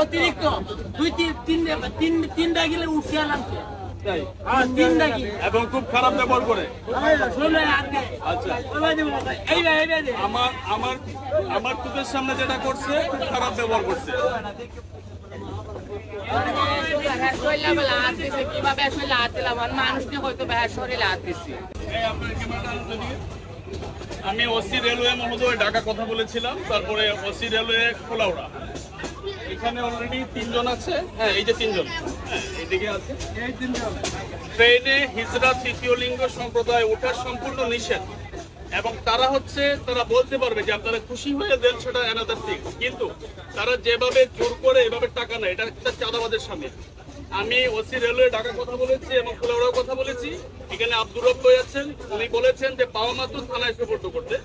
অতিরিক্ত। দুই তিন তিন তিনটা গেলে উঠে আলাম কি? এবং খুব খারাপ ব্যবহার করে। আচ্ছা আমার আমার আমার সামনে যেটা করছে খুব খারাপ ব্যবহার করছে কীভাবে আসলে হাত দিলাম মানুষকে হয়তো শরীরে হাত দিচ্ছি এই আপনার ক্যামেরাটা আনতে দিকে। আমি ওসি রেলওয়ে মহোদয় ঢাকা কথা বলেছিলাম তারপরে ওসি রেলওয়ে খোলাউড়া। এখানে অলরেডি তিনজন আছে। হ্যাঁ এই যে তিনজন। হ্যাঁ এইদিকে আছে ট্রেনে হিজরা তৃতীয় লিঙ্গ সম্প্রদায় ওঠার সম্পূর্ণ নিষেধ। এবং তারা হচ্ছে তারা বলতে পারবে যে আপনারা খুশি হয়ে দেন সেটা অ্যানাদার থিং কিন্তু তারা যেভাবে জোর করে এভাবে টাকা নেয় এটা একটা চাঁদাবাদের সামনে আমি ওসি রেলওয়ে ঢাকা কথা বলেছি এবং কুলাউড়াও কথা বলেছি। এখানে আব্দুর রব ভাই আছেন উনি বলেছেন যে পাওয়া মাত্র থানায় সুপর্দ করতে।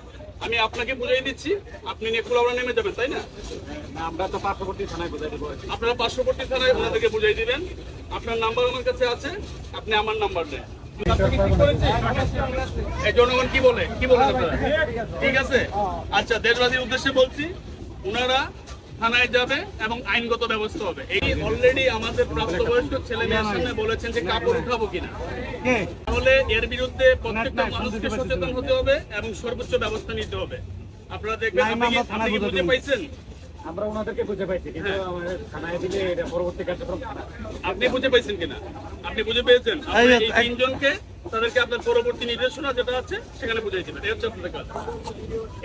আমি আপনাকে বুঝিয়ে দিচ্ছি আপনি নেকুলাবড়া নেমে যাবেন তাই না? আমরা তো পার্শ্ববর্তী থানায় বুঝাই দেবো। আপনারা পার্শ্ববর্তী থানায় ওনাদেরকে বুঝিয়ে দিবেন। আপনার নাম্বার আমার কাছে আছে আপনি আমার নাম্বার নেন জনগণ কি বলে? কি বলে আপনারা? ঠিক আছে? আচ্ছা দেশবাসীর উদ্দেশ্যে বলছি ওনারা থানায় যাবে এবং আইনগত ব্যবস্থা হবে। এই অলরেডি আমাদের প্রাপ্তবয়স্ক ছেলে মেয়ের সামনে বলেছেন যে কাপড় উঠাবো কিনা। তাহলে এর বিরুদ্ধে প্রত্যেকটা মানুষকে সচেতন হতে হবে এবং সর্বোচ্চ ব্যবস্থা নিতে হবে। আপনারা দেখবেন আপনি কি- আপনি বুঝে পাইছেন? আমরা ওনাদেরকে বুঝে পাইছি কিন্তু থানায় দিলে এটা পরবর্তী কার্যক্রম আপনি বুঝে পেয়েছেন কিনা? আপনি বুঝে পেয়েছেন? এই তিনজনকে তাদেরকে আপনার পরবর্তী নির্দেশনা যেটা আছে সেখানে বুঝাই দিবেন। এই হচ্ছে আপনাদের কাজ।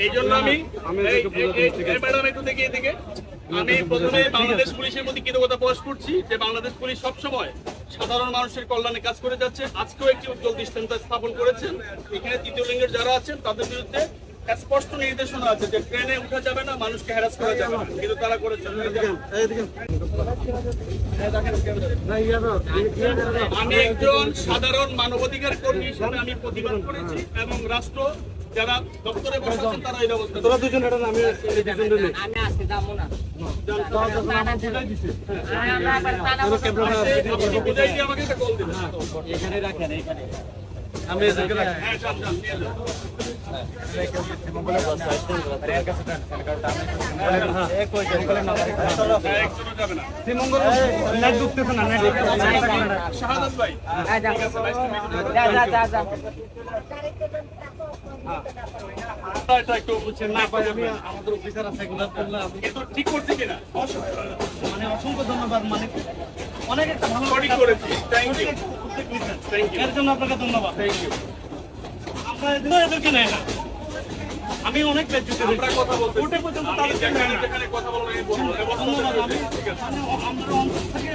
এই জন্য আমি ম্যাডাম একটু দেখি এদিকে। আমি প্রথমে বাংলাদেশ পুলিশের প্রতি কৃতজ্ঞতা প্রকাশ করছি যে বাংলাদেশ পুলিশ সবসময় সাধারণ মানুষের কল্যাণে কাজ করে যাচ্ছে। আজকেও একটি উজ্জ্বল দৃষ্টান্ত স্থাপন করেছেন। এখানে তৃতীয় লিঙ্গের যারা আছেন তাদের বিরুদ্ধে স্পষ্ট নির্দেশনা আছে যে ট্রেনে উঠা যাবে না মানুষকে হ্যারাস করা যাবে না। কিন্তু তারা করেছেন আমি একজন সাধারণ মানবাধিকার কর্মী হিসেবে আমি প্রতিবাদ করেছি এবং রাষ্ট্র যারা দপ্তরে বসেছেন তারা এই ব্যবস্থা তোরা দুজন এটা আমি আমি আসতে যাব না। বুঝাই দিয়ে আমাকে একটা কল দিবেন এখানে রাখেন এখানে। হ্যাঁ হ্যাঁ, অসংখ্য ধন্যবাদ মানে অনেক একটা ভালো করেছি থ্যাংক ইউ এর জন্য আপনাকে ধন্যবাদ। থ্যাংক ইউ আমরা এদিনও এদেরকে নেয় না। আমি অনেক বেজ্জতি আমরা কথা বলতে ওটা পর্যন্ত যেখানে। যেখানে কথা বলব। আমি বলব আমরা অন্তর থেকে